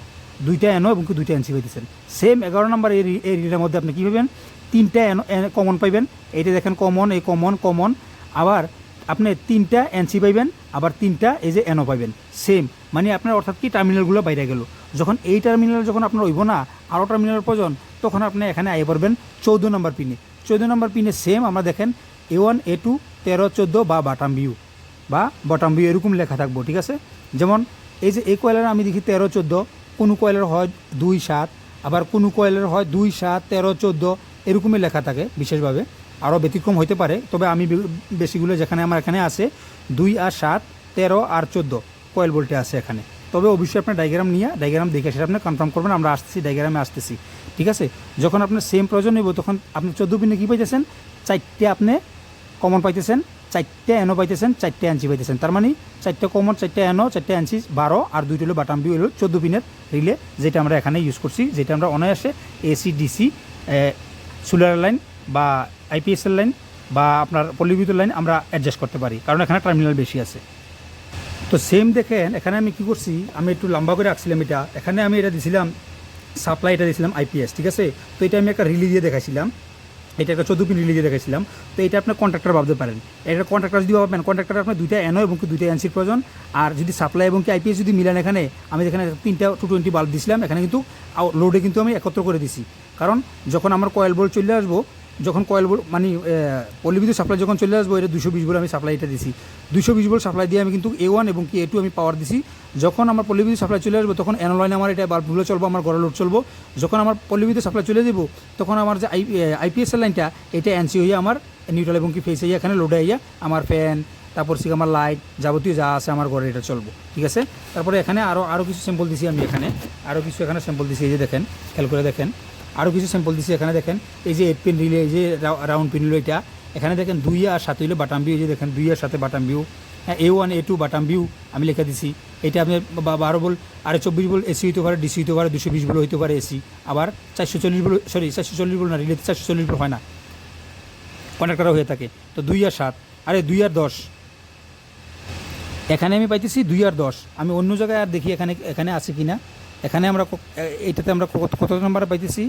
[SPEAKER 1] দুইটা এনও এবং দুইটা এনসি পাইতেছেন সেম এগারো নম্বর এই রিলের মধ্যে আপনি কী পাবেন তিনটা এন কমন পাইবেন এইটা দেখেন কমন এই কমন কমন আবার আপনি তিনটা এনসি পাইবেন আবার তিনটা এই যে এনও পাইবেন সেম মানে আপনার অর্থাৎ কি টার্মিনালগুলো বাইরে গেল যখন এই টার্মিনাল যখন আপনার হইব না আরও টার্মিনাল প্রয়োজন তখন আপনি এখানে আই পারবেন চৌদ্দ নম্বর পিনে চোদ্দ নম্বর পিনে সেম আমরা দেখেন এ ওয়ান এ টু তেরো চোদ্দো বা বাটাম ভিউ বা বটাম ভিউ এরকম লেখা থাকবো ঠিক আছে যেমন এই যে এই কয়েলের আমি দেখি তেরো চোদ্দো কোনো কয়েলের হয় দুই সাত আবার কোনো কয়েলের হয় দুই সাত তেরো চোদ্দো এরকমই লেখা থাকে বিশেষভাবে আরও ব্যতিক্রম হতে পারে তবে আমি বেশিগুলো যেখানে আমার এখানে আছে দুই আর সাত তেরো আর চোদ্দো কয়েল বলটি আছে এখানে তবে অবশ্যই আপনার ডায়গ্রাম নিয়ে ডায়গ্রাম দেখে সেটা আপনি কনফার্ম করবেন আমরা আসছি ডায়গ্রামে আসতেছি ঠিক আছে যখন আপনার সেম প্রয়োজন নেব তখন আপনি চোদ্দো পিনে কী পাইতেছেন চারটে আপনি কমন পাইতেছেন চারটে এনো পাইতেছেন চারটে আনসি পাইতেছেন তার মানে চারটে কমন চারটে এনো চারটে আনসি বারো আর দুইটি হলো বাটাম বিউ হলো চোদ্দো পিনের রিলে যেটা আমরা এখানে ইউজ করছি যেটা আমরা অনায়াসে এসি ডিসি সোলার লাইন বা আইপিএসএল লাইন বা আপনার পল্লিবিদ্যুৎ লাইন আমরা অ্যাডজাস্ট করতে পারি কারণ এখানে টার্মিনাল বেশি আছে তো সেম দেখেন এখানে আমি কি করছি আমি একটু লম্বা করে রাখছিলাম এটা এখানে আমি এটা দিছিলাম সাপ্লাই এটা দিয়েছিলাম আইপিএস ঠিক আছে তো এটা আমি একটা রিলি দিয়ে দেখাইছিলাম এটা একটা চোদ্দো পিন রিলি দিয়ে দেখাইছিলাম তো এটা আপনার কন্ট্রাক্টর ভাবতে পারেন এটা কন্ট্রাক্টর যদি ভাবেন কন্ট্রাক্টর আপনার দুইটা এনও এবং দুইটা এনসির প্রয়োজন আর যদি সাপ্লাই এবং কি আইপিএস যদি মিলান এখানে আমি এখানে তিনটা টু টোয়েন্টি বাল্ব দিছিলাম এখানে কিন্তু লোডে কিন্তু আমি একত্র করে দিছি কারণ যখন আমার কয়েল বল চলে আসবো যখন কয়েল বোর্ড মানে পলিবিদ্যুৎ সাপ্লাই যখন চলে আসবো এটা দুশো বিশ বোল্ট আমি এটা দিছি দুশো বিশ বোল্ট সাপ্লাই দিয়ে আমি কিন্তু এ ওয়ান এবং কি এ টু আমি পাওয়ার দিছি যখন আমার পলিবিদ্যুৎ সাপ্লাই চলে আসবো তখন অ্যানোলাইন আমার এটা বাল্বগুলো চলবো আমার গড়া লোড চলবো যখন আমার পলিবিদ্যুৎ সাপ্লাই চলে যাবো তখন আমার যে আই আইপিএসএল লাইনটা এটা এনসি হয়ে আমার নিউট্রাল এবং কি ফেস হইয়া এখানে লোডে হইয়া আমার ফ্যান তারপর সে আমার লাইট যাবতীয় যা আছে আমার ঘরে এটা চলবো ঠিক আছে তারপরে এখানে আরও আরও কিছু স্যাম্পল দিছি আমি এখানে আরও কিছু এখানে স্যাম্পল দিছি এই যে দেখেন খেয়াল করে দেখেন আরও কিছু স্যাম্পল দিচ্ছি এখানে দেখেন এই যে এট পিন রিলে এই যে রাউন্ড পিন রিলো এটা এখানে দেখেন দুই আর সাত হইলে বাটাম ভিউ এই যে দেখেন দুই আর সাথে বাটাম ভিউ হ্যাঁ A one A two bottom view আমি লেখা দিছি এটা আপনি বারো বল আর চব্বিশ বল এসি হইতে পারে ডিসি হইতে পারে দুশো বিশ বল হইতে পারে এসি আবার চারশো চল্লিশ বল সরি চারশো চল্লিশ বল না রিলে চারশো চল্লিশ বল হয় না কনেক্ট করা হয়ে থাকে তো দুই আর সাত আরে দুই আর দশ এখানে আমি পাইতেছি দুই আর দশ আমি অন্য জায়গায় আর দেখি এখানে এখানে আছে কি না এখানে আমরা এটাতে আমরা কত নম্বর পাইতেছি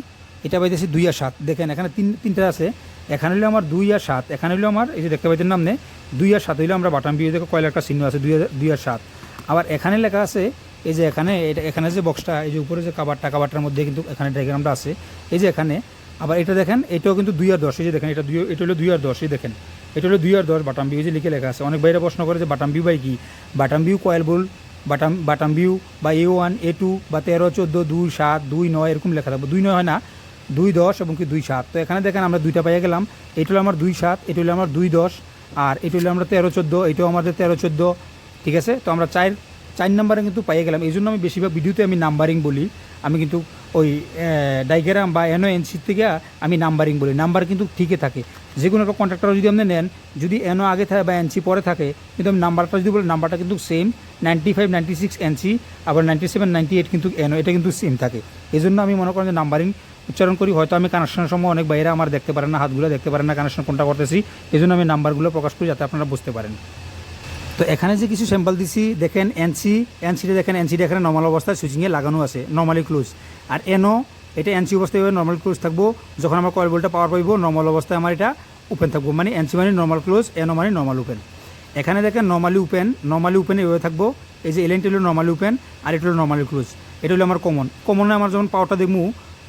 [SPEAKER 1] এটা পাইতেছি দুই আর সাত দেখেন এখানে তিন তিনটা আছে এখানে হলো আমার দুই আর সাত এখানে হলো আমার এই যে দেখতে পাইতেন নামনে দুই আর সাত হইলে আমরা বাটাম বিয়ে দেখো কয়লা একটা চিহ্ন আছে দুই দুই আর সাত আবার এখানে লেখা আছে এই যে এখানে এটা এখানে যে বক্সটা এই যে উপরে যে কাবারটা কাবারটার মধ্যে কিন্তু এখানে ডায়াগ্রামটা আছে এই যে এখানে আবার এটা দেখেন এটাও কিন্তু দুই আর দশ এই যে দেখেন এটা দুই এটা হলো দুই আর দশ এই দেখেন এটা হলো দুই আর দশ বাটাম বিউ যে লিখে লেখা আছে অনেক বাইরে প্রশ্ন করে যে বাটাম বিউ বাই কি বাটাম বিউ কয়েল বল বাটাম বাটাম ভিউ বা এ ওয়ান এ টু বা তেরো চোদ্দো দুই সাত দুই নয় এরকম লেখা থাকবে দুই নয় হয় না দুই দশ এবং কি দুই সাত তো এখানে দেখেন আমরা দুইটা পাইয়ে গেলাম এটা হলো আমার দুই সাত এটা হলো আমার দুই দশ আর এটা হলো আমরা তেরো চোদ্দো এটাও আমাদের তেরো চোদ্দো ঠিক আছে তো আমরা চার চার নাম্বারে কিন্তু পাইয়ে গেলাম এই জন্য আমি বেশিরভাগ ভিডিওতে আমি নাম্বারিং বলি আমি কিন্তু ওই ডাইগ্রাম বা এনও এনসি থেকে আমি নাম্বারিং বলি নাম্বার কিন্তু ঠিকই থাকে যে কোনো একটা কন্ট্রাক্টর যদি আপনি নেন যদি এনও আগে থাকে বা এনসি পরে থাকে কিন্তু আমি নাম্বারটা যদি বলি নাম্বারটা কিন্তু same ninety five ninety six NC আবার নাইনটি সেভেন নাইনটি এইট কিন্তু এনও এটা কিন্তু সেম থাকে এই জন্য আমি মনে করেন যে নাম্বারিং উচ্চারণ করি হয়তো আমি কানেকশনের সময় অনেক বাইরে আমার দেখতে পারেন না হাতগুলো দেখতে পারেন না কানেকশন কোনটা করতেছি এই জন্য আমি নাম্বারগুলো প্রকাশ করি যাতে আপনারা বুঝতে পারেন তো এখানে যে কিছু স্যাম্পল দিছি দেখেন এনসি এনসিটা দেখেন এনসিটা এখানে নর্মাল অবস্থায় সুইচিংয়ে লাগানো আছে নর্মালি ক্লোজ আর এনও এটা এনসি অবস্থায় নর্মাল ক্লোজ থাকবো যখন আমার কয়েল বোল্টটা পাওয়ার পাইব নর্মাল অবস্থায় আমার এটা ওপেন থাকবো মানে এনসি মানে নর্মাল ক্লোজ এনও মানে নর্মাল ওপেন এখানে দেখেন নর্মালি ওপেন নর্মালি ওপেন এভাবে থাকবো এই যে এলেন হলো নর্মালি ওপেন আর এটা হলো নর্মালি ক্লোজ এটা হলো আমার কমন কমনে আমার যখন পাওয়ারটা দেখবো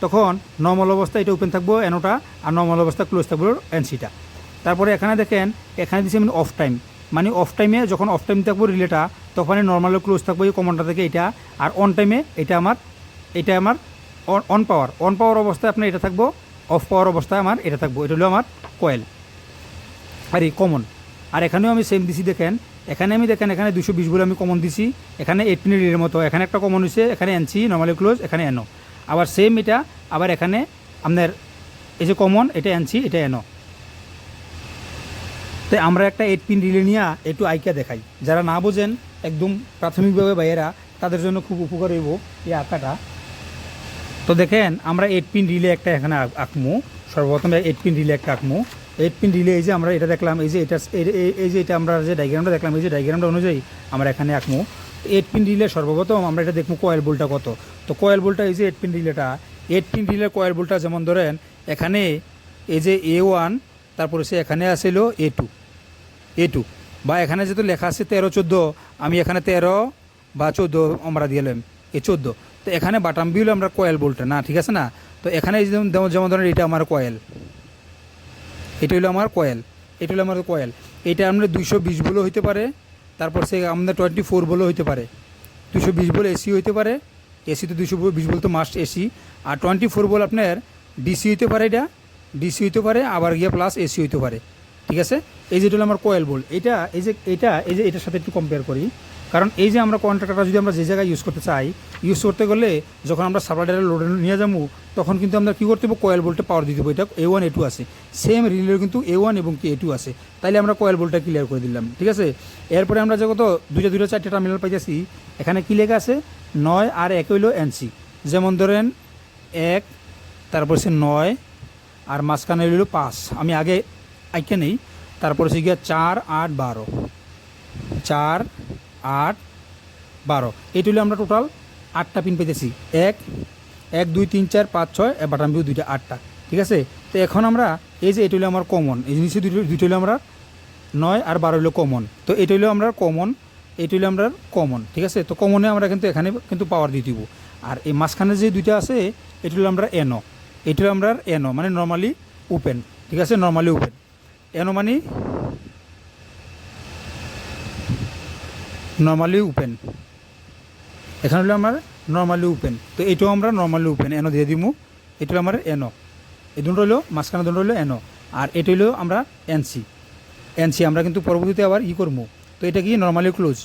[SPEAKER 1] তখন নর্মাল অবস্থায় এটা ওপেন থাকবো এনওটা আর নর্মাল অবস্থা ক্লোজ থাকবো এনসিটা তারপরে এখানে দেখেন এখানে দিচ্ছি আমি অফ টাইম মানে অফ টাইমে যখন অফ টাইম থাকবো রিলেটা তখন নর্মাল ক্লোজ থাকবো এই কমনটা থেকে এটা আর অন টাইমে এটা আমার এটা আমার অন পাওয়ার অন পাওয়ার অবস্থায় আপনার এটা থাকবো অফ পাওয়ার অবস্থায় আমার এটা থাকবো এটা হলো আমার কয়েল আর এই কমন আর এখানেও আমি সেম দিছি দেখেন এখানে আমি দেখেন এখানে দুশো বিশ বলে আমি কমন দিছি এখানে এইট মিনিট রিলের মতো এখানে একটা কমন হয়েছে এখানে এনসি নর্মালি ক্লোজ এখানে এনো আবার সেম এটা আবার এখানে আপনার এই যে কমন এটা এনসি এটা এনো তাই আমরা একটা এইট পিন রিলে নিয়ে একটু আইকা দেখাই যারা না বোঝেন একদম প্রাথমিকভাবে বাইরা তাদের জন্য খুব উপকার হইব এই আঁকাটা তো দেখেন আমরা এইট পিন রিলে একটা এখানে আঁকমো সর্বপ্রথম এইট পিন রিলে একটা আঁকমো এইট পিন রিলে এই যে আমরা এটা দেখলাম এই যে এটা এই যে এটা আমরা যে ডায়গ্রামটা দেখলাম এই যে ডায়গ্রামটা অনুযায়ী আমরা এখানে আঁকমো এইট পিন রিলে সর্বপ্রথম আমরা এটা দেখবো কয়েল বোল্টটা কত তো কয়েল বোল্টটা এই যে এইট পিন রিলেটা এইট পিন রিলের কয়েল বোল্টটা যেমন ধরেন এখানে এই যে এ ওয়ান তারপরে সে এখানে আসিল এ টু এ টু বা এখানে যেহেতু লেখা আছে তেরো চোদ্দো আমি এখানে তেরো বা চোদ্দো আমরা দিলাম এ চোদ্দো তো এখানে বাটাম বিল আমরা কয়েল বলতে না ঠিক আছে না তো এখানে যেমন ধরেন এটা আমার কয়েল এটা হলো আমার কয়েল এটা হলো আমার কয়েল এটা আমরা দুইশো বিশ বলেও হইতে পারে তারপর সে আমাদের টোয়েন্টি ফোর বলেও হইতে পারে দুশো বিশ বল এসি হইতে পারে এসি তো দুশো বিশ বল তো মাস্ট এসি আর টোয়েন্টি ফোর বল আপনার ডিসি হইতে পারে এটা ডিসি হইতে পারে আবার গিয়ে প্লাস এসি হইতে পারে ঠিক আছে এই যে এটা হলো আমার কয়েল বোল্ট এটা এই যে এটা এই যে এটার সাথে একটু কম্পেয়ার করি কারণ এই যে আমরা কন্ট্রাক্টরটা যদি আমরা যে জায়গায় ইউজ করতে চাই ইউজ করতে গেলে যখন আমরা সাপ্লাইডারে লোড নিয়ে যাবো তখন কিন্তু আমরা কী করতে হবে কয়েল বোল্টে পাওয়ার দিতে হবে এটা এ ওয়ান এ টু আছে সেম রিলের কিন্তু এ ওয়ান এবং কি এ টু আছে তাইলে আমরা কয়েল বোল্টটা ক্লিয়ার করে দিলাম ঠিক আছে এরপরে আমরা যে কত দুইটা দুইটা চারটে টার্মিনাল পাইতেছি এখানে কী লেখা আছে নয় আর এক হইলো এনসি যেমন ধরেন এক তারপর সে নয় আর মাঝখানে রইল পাঁচ আমি আগে আঁকে নেই তারপর হচ্ছে গিয়া চার আট বারো চার আট বারো এইটা হলে আমরা টোটাল আটটা পিন পেতেছি এক এক দুই তিন চার পাঁচ ছয় বাটাম বিউ দুইটা আটটা ঠিক আছে তো এখন আমরা এই যে এটুলে আমার কমন এই জিনিসে দুই দুটো আমরা নয় আর বারো হলো কমন তো এটা হলো আমরা কমন এটা হলো আমরা কমন ঠিক আছে তো কমনে আমরা কিন্তু এখানে কিন্তু পাওয়ার দিয়ে দিব আর এই মাঝখানে যে দুইটা আছে এটা হলো আমরা এনো এটা আমরা এনো মানে নর্মালি ওপেন ঠিক আছে নর্মালি ওপেন এনো মানে নর্মালি ওপেন এখানে হলো আমার নর্মালি ওপেন তো এটাও আমরা নর্মালি ওপেন এনো দিয়ে দিমু এইটো হলো আমার এনো এই দুটো হলো মাঝখানে দুটো হলো এনও আর এটা হলো আমরা এনসি এনসি আমরা কিন্তু পরবর্তীতে আবার ই করবো তো এটা কি নর্মালি ক্লোজ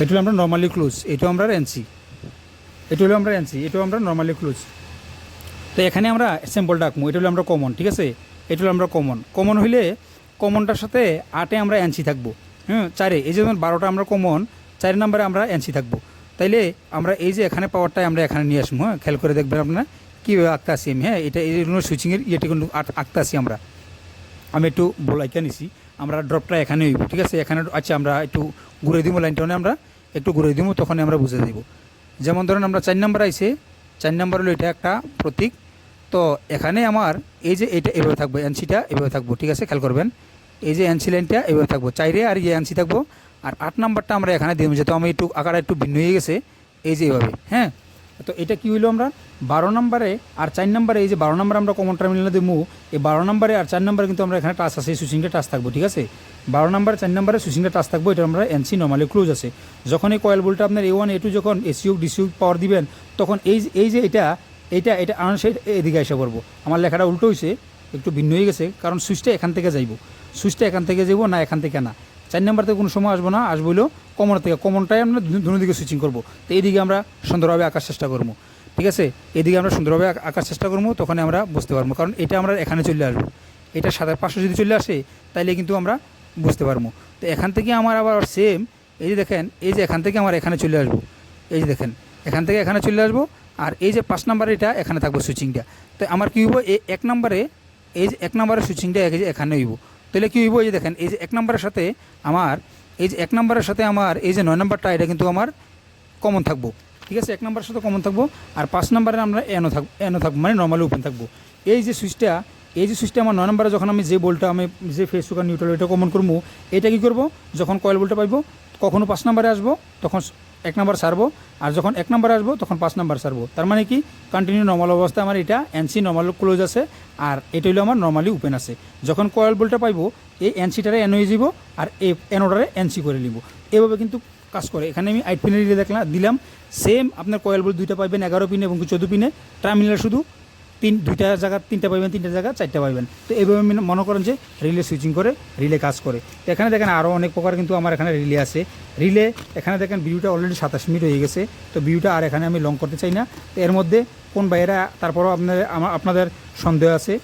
[SPEAKER 1] এটা হলো আমরা নর্মালি ক্লোজ এটাও আমরা এনসি এটা হলো আমরা এনসি এটাও আমরা নর্মালি ক্লোজ তো এখানে আমরা স্যাম্পল ডাকমু এটা হলো আমরা কমন ঠিক আছে এটা হলো আমরা কমন কমন হইলে কমনটার সাথে আটে আমরা এনসি থাকবো হ্যাঁ চারে এই যে যেমন বারোটা আমরা কমন চার নাম্বারে আমরা এনসি থাকবো তাইলে আমরা এই যে এখানে পাওয়ারটাই আমরা এখানে নিয়ে আসবো হ্যাঁ খেয়াল করে দেখবেন আপনারা কীভাবে আঁকতে আসি আমি হ্যাঁ এটা এই সুইচিংয়ের ইয়েটি কিন্তু আঁকতে আসি আমরা আমি একটু বলাইকে নিছি আমরা ড্রপটা এখানে হইব ঠিক আছে এখানে আচ্ছা আমরা একটু ঘুরে দিব লাইনটা মানে আমরা একটু ঘুরে দিব তখন আমরা বুঝে দিব যেমন ধরেন আমরা চার নাম্বার আইসে চার নাম্বার হলো এটা একটা প্রতীক তো এখানে আমার এই যে এটা এভাবে থাকবো এনসিটা এভাবে থাকবো ঠিক আছে খেয়াল করবেন এই যে এনসি লাইনটা এভাবে থাকবো চাইরে আর ইয়ে এনসি থাকবো আর আট নাম্বারটা আমরা এখানে দিয়ে যেহেতু আমি একটু আঁকাটা একটু ভিন্ন হয়ে গেছে এই যে এভাবে হ্যাঁ তো এটা কি হইলো আমরা বারো নম্বরে আর চার নম্বরে এই যে বারো নম্বরে আমরা কমন টার্মিনাল দিয়ে মুভ এই বারো নম্বরে আর চার নম্বরে কিন্তু আমরা এখানে টাচ আছে এই সুইচিংটা টাচ থাকবো ঠিক আছে বারো নম্বর চার নম্বরে সুইচিংটা টাচ থাকবো এটা আমরা এনসি নর্মালি ক্লোজ আছে যখন এই কয়েল বোল্টটা আপনার এ ওয়ান এ টু যখন এসিউক ডিসিউ পাওয়ার দিবেন তখন এই এই যে এটা এটা এটা আনসাইড এদিকে এসে পড়বো আমার লেখাটা উল্টো হয়েছে একটু ভিন্ন হয়ে গেছে কারণ সুইচটা এখান থেকে যাইব সুইচটা এখান থেকে যাইব না এখান থেকে না চার নম্বরতে কোনো সময় আসবো না আসবো কমন থেকে কমনটাই আমরা দুনো দিকে সুইচিং করবো তো এইদিকে আমরা সুন্দরভাবে আঁকার চেষ্টা করবো ঠিক আছে এদিকে আমরা সুন্দরভাবে আঁকার চেষ্টা করবো তখন আমরা বুঝতে পারবো কারণ এটা আমরা এখানে চলে আসবো এটা সাদা পাশে যদি চলে আসে তাইলে কিন্তু আমরা বুঝতে পারবো তো এখান থেকে আমার আবার সেম এই যে দেখেন এই যে এখান থেকে আমার এখানে চলে আসবো এই যে দেখেন এখান থেকে এখানে চলে আসবো আর এই যে পাঁচ নাম্বার এটা এখানে থাকবো সুইচিংটা তো আমার কী হইব এই এক নম্বরে এই যে এক নম্বরের সুইচিংটা এখানে হইব তাহলে কী হইব এই যে দেখেন এই যে এক নম্বরের সাথে আমার এই যে এক নম্বরের সাথে আমার এই যে নয় নম্বরটা এটা কিন্তু আমার কমন থাকবো ঠিক আছে এক নম্বরের সাথে কমন থাকবো আর পাঁচ নম্বরে আমরা এনও থাকবো এনও থাকবো মানে নর্মালি ওপেন থাকবো এই যে সুইচটা এই যে সুইচটা আমার নয় নম্বরে যখন আমি যে বোল্টটা আমি যে ফেস টুকার নিউট্রাল এটা কমন করবো এটা কী করবো যখন কয়েল বোল্টটা পাইবো কখনও পাঁচ নম্বরে আসবো তখন এক নাম্বার সারবো আর যখন এক নম্বরে আসবো তখন পাঁচ নম্বর সারবো তার মানে কি কন্টিনিউ নর্মাল অবস্থায় আমার এটা এনসি নর্মাল ক্লোজ আছে আর এটা হলো আমার নর্মালি ওপেন আছে যখন কয়েল বোল্টটা পাইবো এই এনসিটারে এনওয়ে যাব আর এই এনোডারে এনসি করে নিব এভাবে কিন্তু কাজ করে এখানে আমি আইট পিনে দিয়ে দেখলাম দিলাম সেম আপনার কয়েল বল দুইটা পাবেন এগারো পিনে এবং চোদ্দো পিনে টার্মিনাল শুধু তিন দুইটা জায়গা তিনটা পাবেন তিনটা জায়গা চারটা পাবেন তো এইভাবে মনে করেন যে রিলে সুইচিং করে রিলে কাজ করে তো এখানে দেখেন আরও অনেক প্রকার কিন্তু আমার এখানে রিলে আছে রিলে এখানে দেখেন ভিউটা অলরেডি সাতাশ মিনিট হয়ে গেছে তো ভিউটা আর এখানে আমি লং করতে চাই না তো এর মধ্যে কোন বাইরা তারপরও আপনার আপনাদের সন্দেহ আছে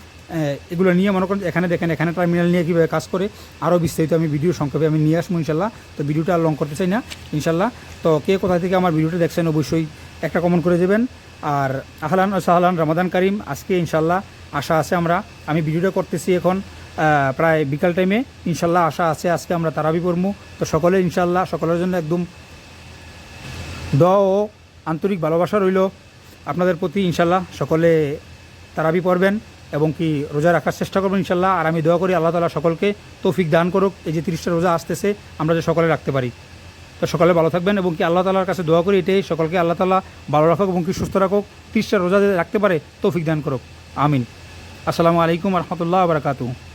[SPEAKER 1] এগুলো নিয়ে মনে করেন এখানে দেখেন এখানে টার্মিনাল নিয়ে কীভাবে কাজ করে আরও বিস্তারিত আমি ভিডিও সংক্ষেপে আমি নিয়ে আসবো ইনশাল্লাহ তো ভিডিওটা আর লং করতে চাই না ইনশাল্লাহ তো কে কোথা থেকে আমার ভিডিওটা দেখছেন অবশ্যই একটা কমেন্ট করে দেবেন আর আহলান সাহলান রমাদান করিম আজকে ইনশাল্লাহ আশা আছে আমরা আমি ভিডিওটা করতেছি এখন প্রায় বিকাল টাইমে ইনশাল্লাহ আশা আছে আজকে আমরা তারাবি পড়মু তো সকলে ইনশাল্লাহ সকলের জন্য একদম দ ও আন্তরিক ভালোবাসা রইল আপনাদের প্রতি ইনশাল্লাহ সকলে তারাবি পড়বেন এবং কি রোজা রাখার চেষ্টা করবো ইনশাল্লাহ আর আমি দোয়া করি আল্লাহ তালা সকলকে তৌফিক দান করুক এই যে তিরিশটা রোজা আসতেছে আমরা যে সকলে রাখতে পারি তো সকালে ভালো থাকবেন এবং কি আল্লাহ তালার কাছে দোয়া করি এটাই সকলকে আল্লাহ তালা ভালো রাখুক এবং কি সুস্থ রাখুক তিরিশটা রোজা রাখতে পারে তৌফিক দান করুক আমিন আসসালামু আলাইকুম রহমতুল্লাহ আবরকাতু